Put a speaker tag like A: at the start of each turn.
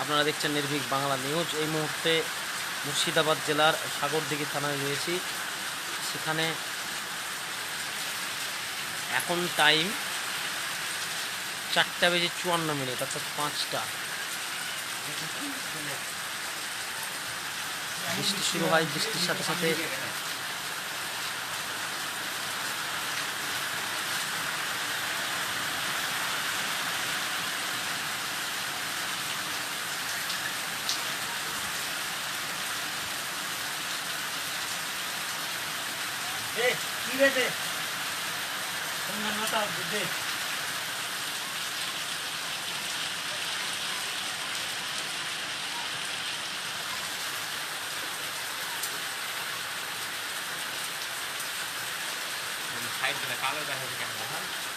A: আপনারা দেখছেন নির্ভীক বাংলা নিউজ। এই মুহূর্তে মুর্শিদাবাদ জেলার সাগরদিঘি থানায় রয়েছি। সেখানে এখন টাইম চারটা বেজে চুয়ান্ন মিনিট, অর্থাৎ পাঁচটা। বৃষ্টি শুরু হয়, বৃষ্টির সাথে সাথে
B: কি রেটে তোমার মাথা বুঝে ஆயிரத்தில் காலதாக இருக்காங்க